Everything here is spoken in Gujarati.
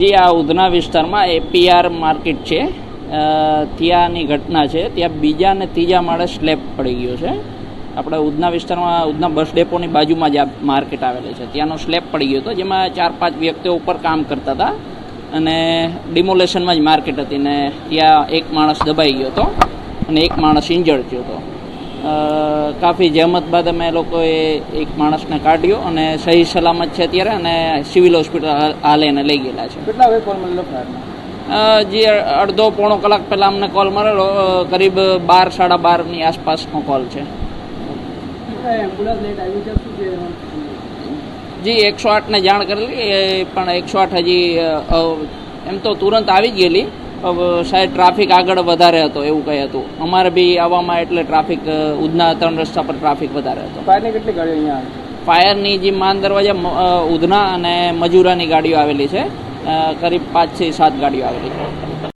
જે આ ઉધના વિસ્તારમાં એપીઆર માર્કેટ છે. ત્યાંની ઘટના છે. ત્યાં બીજા અને ત્રીજા માળે સ્લેબ પડી ગયો છે. આપણે ઉધના વિસ્તારમાં, ઉધના બસ ડેપોની બાજુમાં જ આ માર્કેટ આવેલી છે. ત્યાંનો સ્લેબ પડી ગયો હતો, જેમાં ચાર પાંચ વ્યક્તિઓ ઉપર કામ કરતા હતા અને ડિમોલેશનમાં જ માર્કેટ હતી ને ત્યાં એક માણસ દબાઈ ગયો હતો અને એક માણસ ઇન્જર્ડ થયો હતો. કાફી જહેમત બાદ અમે લોકોએ એક માણસને કાઢ્યો અને સહી સલામત છે અત્યારે અને સિવિલ હોસ્પિટલ હાલ એને લઈ ગયેલા છે. કેટલા વાગે કોલ મળેલો જે અડધો પોણો કલાક પહેલાં અમને કોલ મળેલો. કરીબ બાર સાડા બારની આસપાસનો કોલ છે. જી એકસો આઠને જાણ કરેલી. એ પણ એકસો આઠ હજી એમ તો તુરંત આવી જ ગયેલી. સાહેબ ટ્રાફિક આગળ વધારે હતો એવું કંઈ હતું. અમારે બી આવવામાં એટલે ટ્રાફિક ઉધના ત્રણ રસ્તા પર ટ્રાફિક વધારે હતો. ફાયરની કેટલી ગાડીઓ અહીંયા ફાયરની જે માન દરવાજા ઉધના અને મજૂરાની ગાડીઓ આવેલી છે. કરીબ પાંચથી સાત ગાડીઓ આવેલી છે.